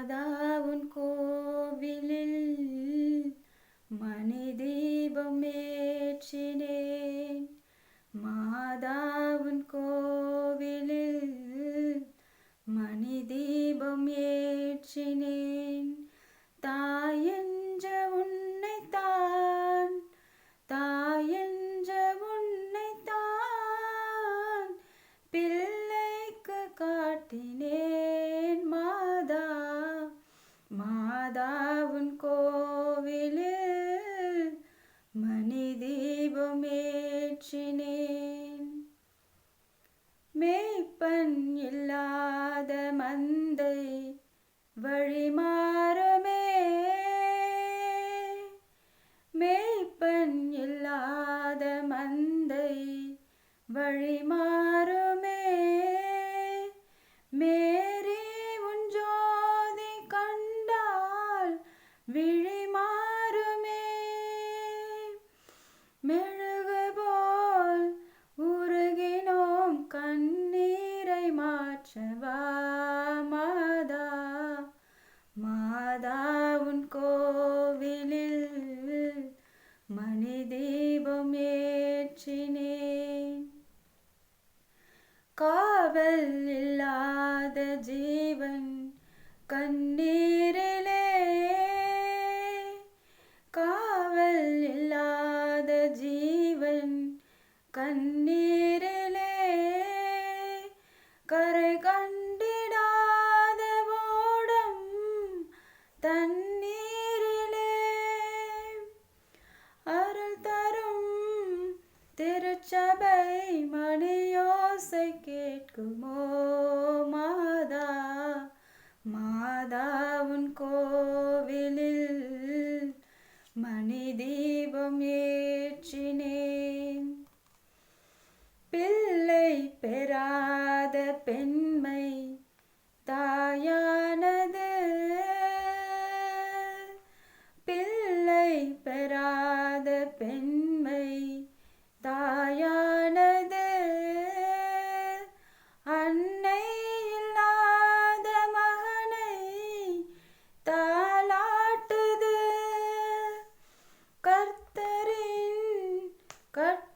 ராதா உன் கோவிலில் மணி தீபம் மாதா உன் கோவிலில் மணி தீபம் ஏற்றினேன். தா உன்னைத்தான் தாயென்ற உன்னைத்தான் பிள்ளைக்கு காட்டினேன் மாதா மாதா உன் கோவிலில் மணி தீபம் ஏற்றினேன் மேய்ப்பன் இல்லாத மந்தை வழிமாறுமே. மேய்ப்பன் இல்லாத மந்தை வழிமாறுமே. மேரி உன் ஜோதி கண்டால் விழி மாற்றவா மாதா மாதா உன் கோவிலில் மணி தீபம் ஏற்றினேன் காவல் இல்லாத ஜீவன் திருச்சபை மணியோசை கேட்குமோ மாதா? மாதா உன் கோவிலில் மணி தீபம் ஏற்றினேன். பிள்ளை பெறாத பெண்மை कर